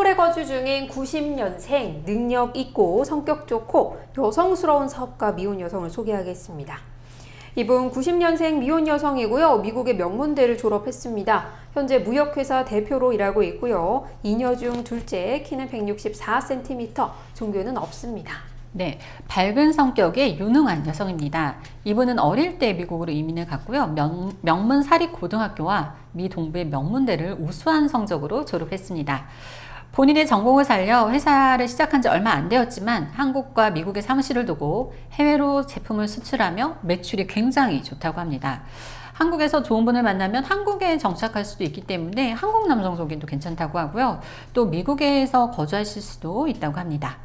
서울에 거주 중인 90년생, 능력 있고 성격 좋고 여성스러운 사업가 미혼 여성을 소개하겠습니다. 이분 90년생 미혼 여성이고요. 미국의 명문대를 졸업했습니다. 현재 무역회사 대표로 일하고 있고요. 이녀 중 둘째, 키는 164cm, 종교는 없습니다. 네, 밝은 성격의 유능한 여성입니다. 이분은 어릴 때 미국으로 이민을 갔고요. 명, 명문 사립 고등학교와 미 동부의 명문대를 우수한 성적으로 졸업했습니다. 본인의 전공을 살려 회사를 시작한 지 얼마 안 되었지만 한국과 미국의 사무실을 두고 해외로 제품을 수출하며 매출이 굉장히 좋다고 합니다. 한국에서 좋은 분을 만나면 한국에 정착할 수도 있기 때문에 한국 남성 소개도 괜찮다고 하고요. 또 미국에서 거주하실 수도 있다고 합니다.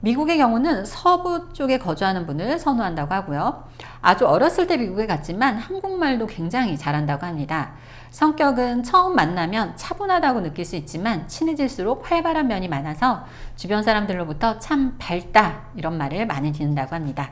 미국의 경우는 서부 쪽에 거주하는 분을 선호한다고 하고요. 아주 어렸을 때 미국에 갔지만 한국말도 굉장히 잘한다고 합니다. 성격은 처음 만나면 차분하다고 느낄 수 있지만 친해질수록 활발한 면이 많아서 주변 사람들로부터 참 밝다 이런 말을 많이 듣는다고 합니다.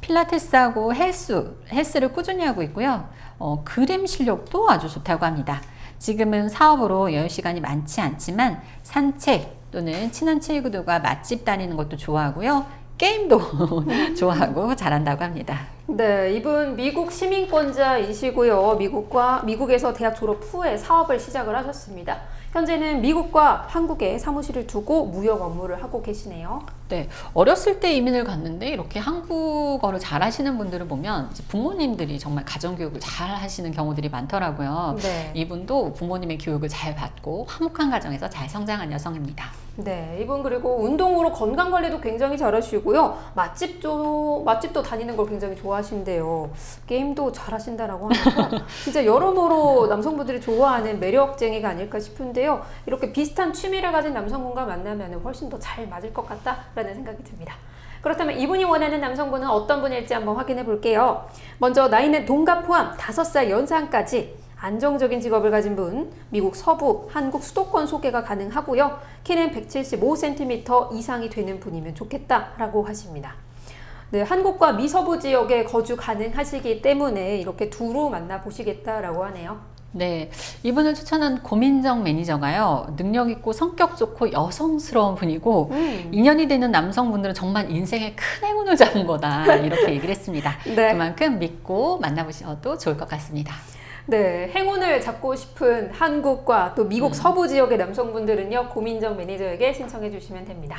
필라테스하고 헬스, 헬스를 꾸준히 하고 있고요. 어, 그림 실력도 아주 좋다고 합니다. 지금은 사업으로 여유 시간이 많지 않지만 산책 또는 친한 친구들과 맛집 다니는 것도 좋아하고요. 게임도 좋아하고 잘한다고 합니다. 네, 이분 미국 시민권자이시고요. 미국과 미국에서 대학 졸업 후에 사업을 시작을 하셨습니다. 현재는 미국과 한국에 사무실을 두고 무역 업무를 하고 계시네요. 네, 어렸을 때 이민을 갔는데 이렇게 한국어를 잘 하시는 분들을 보면 부모님들이 정말 가정교육을 잘 하시는 경우들이 많더라고요. 네. 이분도 부모님의 교육을 잘 받고 화목한 가정에서 잘 성장한 여성입니다. 네, 이분 그리고 운동으로 건강 관리도 굉장히 잘하시고요. 맛집도 맛집도 다니는 걸 굉장히 좋아하신대요. 게임도 잘하신다라고 하니까 진짜 여러모로 남성분들이 좋아하는 매력쟁이가 아닐까 싶은데요. 이렇게 비슷한 취미를 가진 남성분과 만나면 훨씬 더 잘 맞을 것 같다라는 생각이 듭니다. 그렇다면 이분이 원하는 남성분은 어떤 분일지 한번 확인해 볼게요. 먼저 나이는 동갑 포함 5살 연상까지 안정적인 직업을 가진 분, 미국 서부, 한국 수도권 소개가 가능하고요. 키는 175cm 이상이 되는 분이면 좋겠다라고 하십니다. 네, 한국과 미서부 지역에 거주 가능하시기 때문에 이렇게 두루 만나 보시겠다라고 하네요. 네, 이분을 추천한 고민정 매니저가요. 능력 있고 성격 좋고 여성스러운 분이고 음. 인연이 되는 남성분들은 정말 인생의 큰 행운을 잡은 거다 이렇게 얘기를 했습니다. 네. 그만큼 믿고 만나보셔도 좋을 것 같습니다. 네, 행운을 잡고 싶은 한국과 또 미국 서부 지역의 남성분들은요, 고민정 매니저에게 신청해 주시면 됩니다.